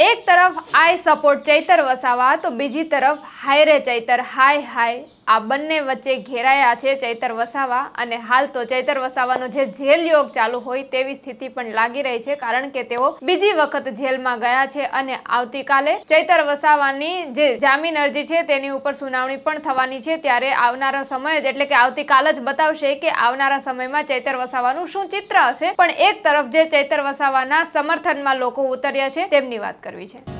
એક તરફ આઈ સપોર્ટ ચૈતર વસાવા તો બીજી તરફ હાય રે ચૈતર, હાય હાય. આ બંને વચ્ચે ઘેરાયા છે ચૈતર વસાવા અને હાલ તો ચૈતર વસાવાનો જે જેલ યોગ ચાલુ હોય તેવી સ્થિતિ પણ લાગી રહી છે કારણ કે તેઓ બીજી વખત જેલમાં ગયા છે અને આવતીકાલે ચૈતર વસાવાની જે જામીન અરજી છે તેની ઉપર સુનાવણી પણ થવાની છે. ત્યારે આવનારા સમય જ એટલે કે આવતીકાલ જ બતાવશે કે આવનારા સમયમાં ચૈતર વસાવાનું શું ચિત્ર હશે. પણ એક તરફ જે ચૈતર વસાવાના સમર્થનમાં લોકો ઉતર્યા છે તેમની વાત કરવી છે.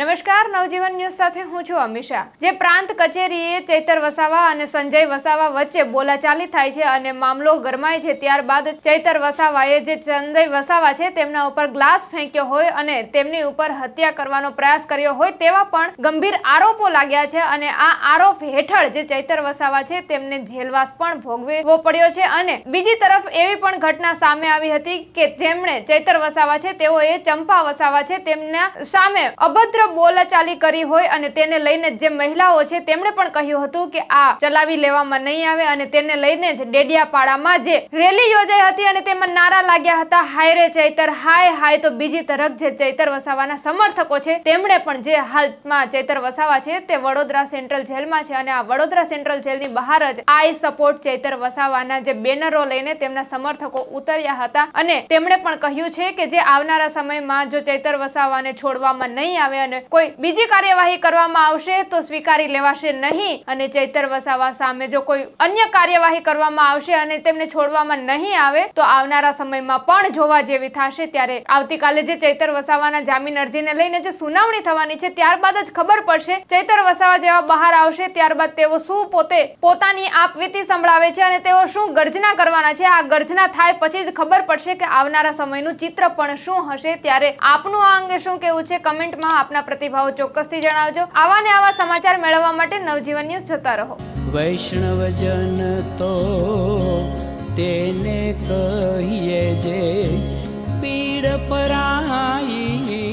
નમસ્કાર, નવજીવન ન્યૂઝ સાથે હું છું અમિશા જે પ્રાંત કચેરીએ ચૈતર વસાવા અને સંજય વસાવા વચ્ચે બોલાચાલી થાય છે અને મામલો ગરમાય છે, ત્યારબાદ ચૈતર વસાવાએ જે સંજય વસાવા છે તેમના ઉપર ગ્લાસ ફેંક્યો હોય અને તેમની ઉપર હત્યા કરવાનો પ્રયાસ કર્યો હોય તેવા પણ ગંભીર આરોપો લાગ્યા છે અને આ આરોપ હેઠળ જે ચૈતર વસાવા છે તેમને જેલવાસ પણ ભોગવવો પડ્યો છે અને બીજી તરફ એવી પણ ઘટના સામે આવી હતી કે જેમણે ચૈતર વસાવા છે, તેઓએ ચંપા વસાવા છે તેમના સામે અભદ્ર બોલાચાલી કરી હોય અને તેને લઈને જે મહિલાઓ છે, તેમણે પણ કહ્યું હતું કે આ ચલાવી લેવામાં નહીં આવે અને તેને લઈને જ ડેડિયાપાડામાં જે રેલી યોજાઈ હતી અને તેમાં નારા લાગ્યા હતા. હાય રે ચૈતર, હાય હાય. તો બીજી તરફ જે ચૈતર વસાવાના સમર્થકો છે, તેમણે પણ જે હાલમાં ચૈતર વસાવા છે, તે વડોદરા સેન્ટ્રલ જેલમાં છે અને આ વડોદરા સેન્ટ્રલ જેલની બહાર જ આઈ સપોર્ટ ચૈતર વસાવાના જે બેનરો લઈને તેમના સમર્થકો ઉતર્યા હતા. અને તેમણે પણ કહ્યું છે કે જે આવનારા સમયમાં જો ચૈતર વસાવાને છોડવામાં નહીં આવે અને કોઈ બીજી કાર્યવાહી કરવામાં આવશે તો સ્વીકારી લેવાશે નહીં. અને ચૈતર વસાવા સામે જો કોઈ અન્ય કાર્યવાહી કરવામાં આવશે અને તેમને છોડવામાં નહીં આવે, તો આવનારા સમયમાં પણ જોવા જેવી થશે. ત્યારે આવતીકાલે જે ચૈતર વસાવાના જામીન અરજીને લઈને જે સુનાવણી થવાની છે, ત્યારબાદ જ ખબર પડશે. ચૈતર વસાવા જેવા બહાર આવશે, ત્યારબાદ તેઓ શું પોતે પોતાની આપવીતી સંભળાવે છે અને તેઓ શું ગર્જના કરવાના છે? આ ગર્જના થાય પછી જ ખબર પડશે કે આવનારા સમયનું ચિત્ર પણ શું હશે? ત્યારે આપનું આ અંગે શું કેવું છે? કમેન્ટમાં આપના આપના પ્રતિભાવો ચોક્કસથી જણાવજો. આવા ને આવા સમાચાર મેળવવા માટે નવજીવન ન્યૂઝ જોતા રહો. વૈષ્ણવ જન તો તેને કહીએ જે પીડ પરાઈ